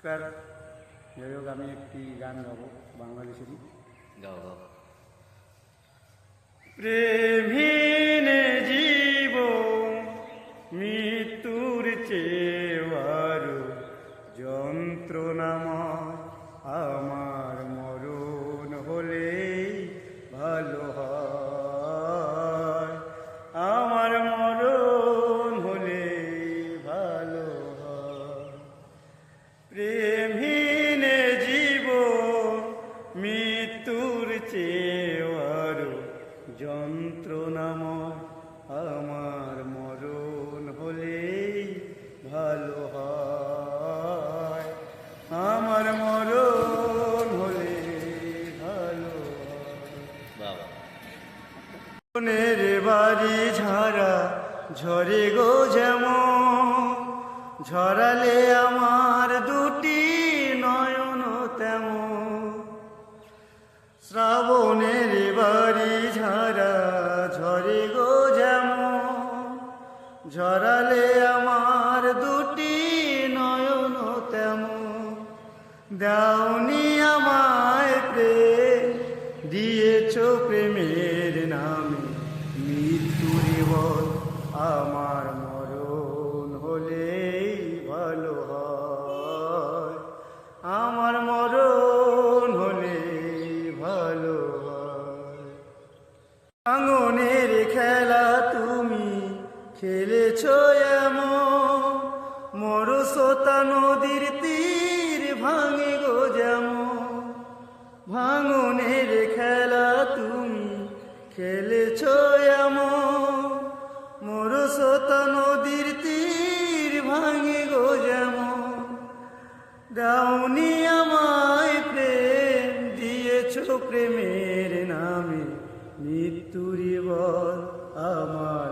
নমস্কার। যাই হোক আমি একটি গান গাবো বাংলাদেশেরই। গাও গাও। প্রেমহীন জীব মৃত্যুর চেয়ার যন্ত্রণাময়। আমার মরণ হলে ভালো হয়। প্রেমহীন জীব মৃত্যুর চেয়ার যন্ত্রণাময়। আমার মরণ হলেই ভালো হয়। আমার মরণ হলে ভালো বাবা। মনের বাড়ি ঝাড়া ঝরে গো যেমন ঝরালে আমার ঝরালে আমার দুটি নয়ন তেমন। দাওনি আমায় প্রেম দিয়েছ প্রেমের খেলেছ এমন মরসতা নদীর তীর ভাঙে গো যেমন। ভাঙনের খেলা তুমি খেলেছ এমন মরসতা নদীর তীর ভাঙে গো যেমন। দাউনি আমায় প্রেম দিয়েছ প্রেমের নামে মৃত্যুরি বল আমার